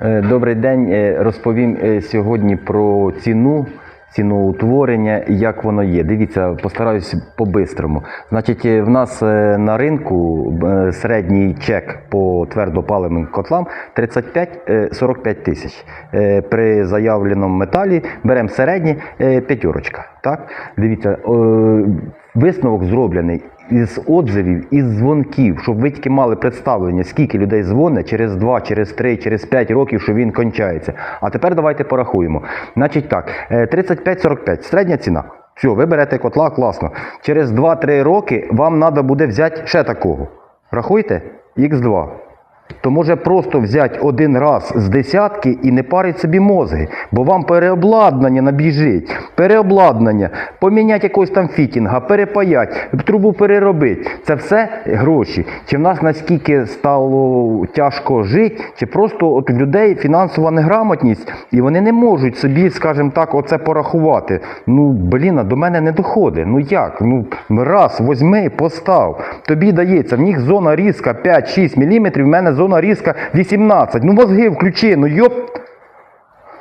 Е, Добрий день. Е, Розповім е, сьогодні про ціну, ціноутворення, як воно є. Дивіться, постараюсь по-бистрому. Значить, в нас на ринку середній чек по твердопаливним котлам 35-45 тисяч. При заявленому металі беремо середнє е, п'ятерочка. Так? Дивіться, висновок зроблений із отзивів, із дзвонків, щоб ви тільки мали представлення, скільки людей дзвонить через 2, через 3, через 5 років, що він кончається. А тепер давайте порахуємо. Значить так, е, 35-45, середня ціна. Все, ви берете котла, класно. Через 2-3 роки вам треба буде взяти ще такого. Рахуйте, Х2. То може просто взяти один раз з десятки і не парить собі мозги, бо вам переобладнання набіжить, переобладнання, поміняти якогось там фітінга, перепаять, трубу переробити. Це все гроші. Чи в нас наскільки стало тяжко жити, чи просто от в людей фінансова неграмотність, і вони не можуть собі, скажімо так, оце порахувати. Ну, блін, до мене не доходить. Ну як? Ну раз, возьми, постав. Тобі дається, в них зона різка 5-6 мм, в мене зона різка 18. Ну мозги включи, ну йоп